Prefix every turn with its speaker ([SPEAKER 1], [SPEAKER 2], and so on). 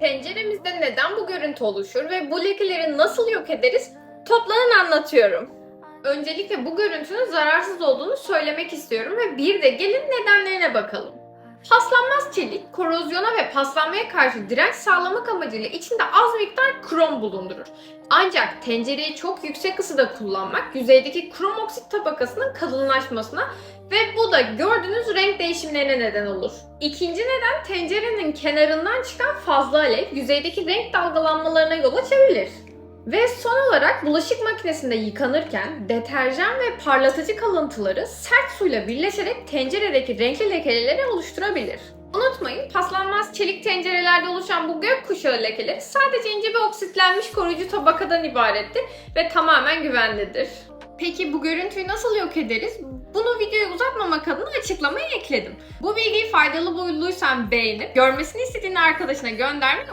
[SPEAKER 1] Tenceremizde neden bu görüntü oluşur ve bu lekeleri nasıl yok ederiz? Toplanın anlatıyorum. Öncelikle bu görüntünün zararsız olduğunu söylemek istiyorum ve bir de gelin nedenlerine bakalım. Paslanmaz çelik, korozyona ve paslanmaya karşı direnç sağlamak amacıyla içinde az miktar krom bulundurur. Ancak tencereyi çok yüksek ısıda kullanmak yüzeydeki krom oksit tabakasının kalınlaşmasına ve bu da gördüğünüz renk değişimlerine neden olur. İkinci neden tencerenin kenarından çıkan fazla alev yüzeydeki renk dalgalanmalarına yol açabilir. Ve son olarak bulaşık makinesinde yıkanırken deterjan ve parlatıcı kalıntıları sert suyla birleşerek tenceredeki renkli lekeleri oluşturabilir. Unutmayın paslanmaz çelik tencerelerde oluşan bu gökkuşağı lekeleri sadece ince bir oksitlenmiş koruyucu tabakadan ibarettir ve tamamen güvenlidir. Peki bu görüntüyü nasıl yok ederiz? Bunu videoyu uzatmamak adına açıklamaya ekledim. Bu bilgiyi faydalı bulduysan beğenip görmesini istediğin arkadaşına göndermeyi